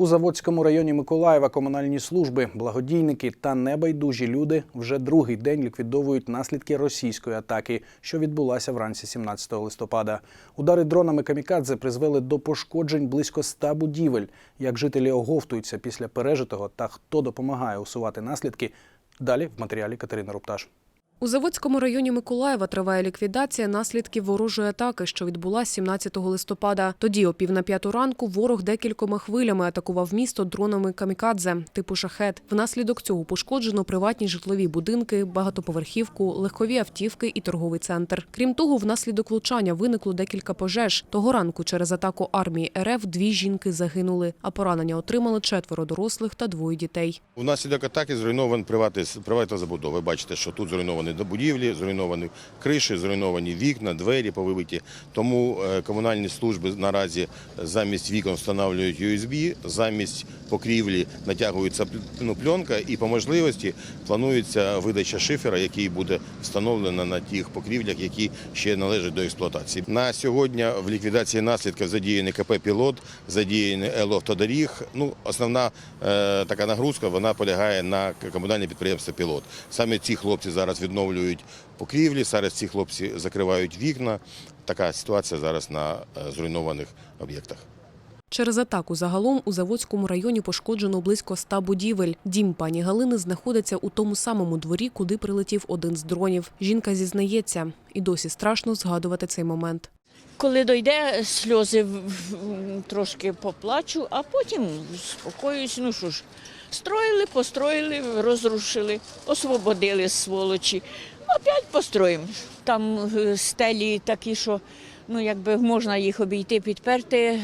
У Заводському районі Миколаєва комунальні служби, благодійники та небайдужі люди вже другий день ліквідовують наслідки російської атаки, що відбулася вранці 17 листопада. Удари дронами камікадзе призвели до пошкоджень близько ста будівель. Як жителі оговтуються після пережитого та хто допомагає усувати наслідки, далі в матеріалі Катерини Рупташ. У Заводському районі Миколаєва триває ліквідація наслідків ворожої атаки, що відбулася 17 листопада. Тоді, о пів на п'яту ранку, ворог декількома хвилями атакував місто дронами камікадзе типу шахет. Внаслідок цього пошкоджено приватні житлові будинки, багатоповерхівку, легкові автівки і торговий центр. Крім того, внаслідок влучання виникло декілька пожеж. Того ранку через атаку армії РФ дві жінки загинули, а поранення отримали четверо дорослих та двоє дітей. Внаслідок атаки зруйновані приватні, приватна забудова. Ви бачите, що тут зруйновані до будівлі, зруйновані криші, зруйновані вікна, двері повибиті. Тому е, комунальні служби наразі замість вікон встановлюють USB, замість покрівлі натягується ну, пленка і по можливості планується видача шифера, який буде встановлено на тих покрівлях, які ще належать до експлуатації. На сьогодні в ліквідації наслідків задіяний КП «Пілот», задіяний «Елавтодоріг». Ну, основна е, така нагрузка вона полягає на комунальне підприємство «Пілот». Саме ці хлопці зараз відновлюють покрівлі, зараз ці хлопці закривають вікна. Така ситуація зараз на е, зруйнованих об'єктах. Через атаку загалом у Заводському районі пошкоджено близько ста будівель. Дім пані Галини знаходиться у тому самому дворі, куди прилетів один з дронів. Жінка зізнається, і досі страшно згадувати цей момент. Коли дойде, сльози трошки поплачу, а потім спокоюсь. Ну що ж, строїли, построїли, розрушили, освободили сволочі. Опять построїмо. Там е, стелі такі, що ну, якби можна їх обійти, підперти, е,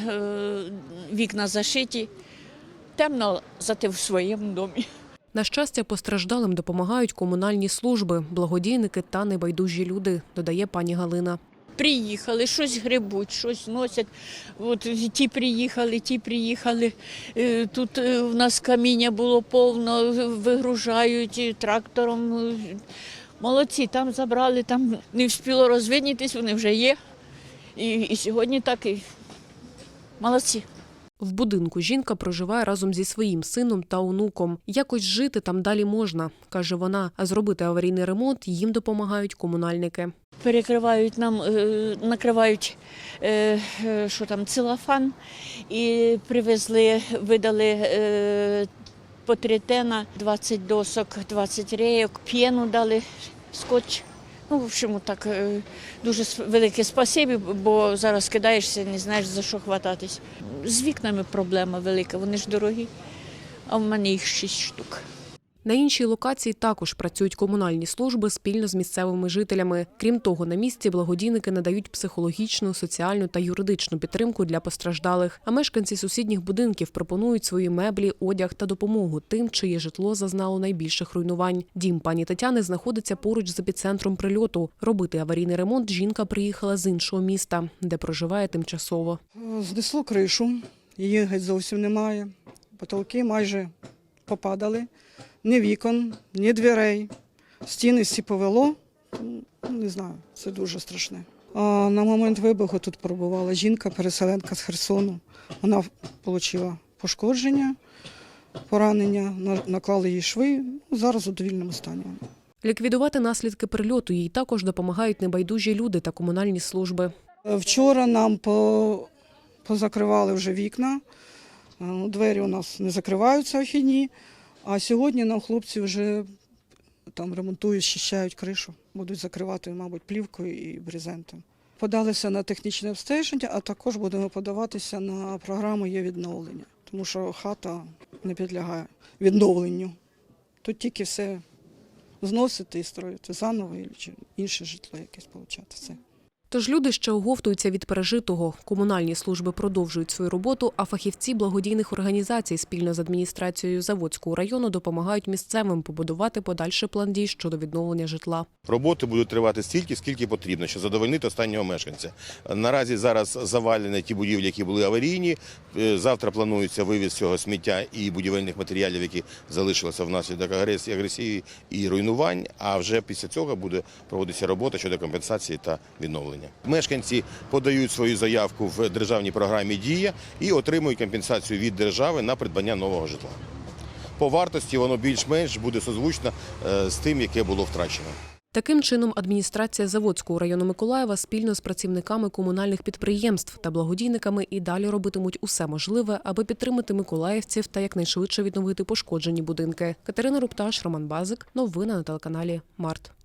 вікна зашиті. Темно зате в своєму домі. На щастя, постраждалим допомагають комунальні служби, благодійники та небайдужі люди, додає пані Галина. Приїхали, щось грибуть, щось носять. От ті приїхали, ті приїхали. Е, Тут е, в нас каміння було повно, вигружають е, трактором. Молодці, там забрали, там не встило розвиднітись, вони вже є. І, і сьогодні так і молодці. В будинку жінка проживає разом зі своїм сином та онуком. Якось жити там далі можна, каже вона. А зробити аварійний ремонт їм допомагають комунальники. перекривають нам, е, накривають е, е, що там, целофан і привезли, видали по три тена, 20 досок, 20 рейок, п'єну дали, скотч. Ну, в общем, так е, дуже велике спасибі, бо зараз кидаєшся, не знаєш за що хвататись. З вікнами проблема велика, вони ж дорогі, а в мене їх шість штук. На іншій локації також працюють комунальні служби спільно з місцевими жителями. Крім того, на місці благодійники надають психологічну, соціальну та юридичну підтримку для постраждалих. А мешканці сусідніх будинків пропонують свої меблі, одяг та допомогу тим, чиє житло зазнало найбільших руйнувань. Дім пані Тетяни знаходиться поруч з епіцентром прильоту. Робити аварійний ремонт жінка приїхала з іншого міста, де проживає тимчасово. Знесло кришу, її геть зовсім немає. Потолки майже попадали. Ні вікон, ні дверей. Стіни всі повело. Ну, Не знаю, це дуже страшне. А на момент вибуху тут перебувала жінка, переселенка з Херсону. Вона отримала пошкодження, поранення, на- наклали їй шви. Ну, Зараз у довільному стані. Ліквідувати наслідки прильоту їй також допомагають небайдужі люди та комунальні служби. Вчора нам по, позакривали вже вікна. Е, ну, Двері у нас не закриваються вхідні. А сьогодні нам хлопці вже там ремонтують, щищають кришу. Будуть закривати, мабуть, плівкою і брезентом. Подалися на технічне обстеження, а також будемо подаватися на програму є відновлення, тому що хата не підлягає відновленню. Тут тільки все зносити і строїти заново, чи інше житло якесь получати. Це. Тож люди ще оговтуються від пережитого. Комунальні служби продовжують свою роботу, а фахівці благодійних організацій спільно з адміністрацією Заводського району допомагають місцевим побудувати подальший план дій щодо відновлення житла. Роботи будуть тривати стільки, скільки потрібно, щоб задовольнити останнього мешканця. Наразі зараз завалені ті будівлі, які були аварійні. Е, Завтра планується вивіз цього сміття і будівельних матеріалів, які залишилися внаслідок агресії, агресії і руйнувань. А вже після цього буде проводитися робота щодо компенсації та відновлення. Населення. Мешканці подають свою заявку в державній програмі Дія і отримують компенсацію від держави на придбання нового житла. По вартості воно більш-менш буде созвучно е, з тим, яке було втрачено. Таким чином, адміністрація Заводського району Миколаєва спільно з працівниками комунальних підприємств та благодійниками і далі робитимуть усе можливе, аби підтримати миколаївців та якнайшвидше відновити пошкоджені будинки. Катерина Рупташ, Роман Базик. Новини на телеканалі Март.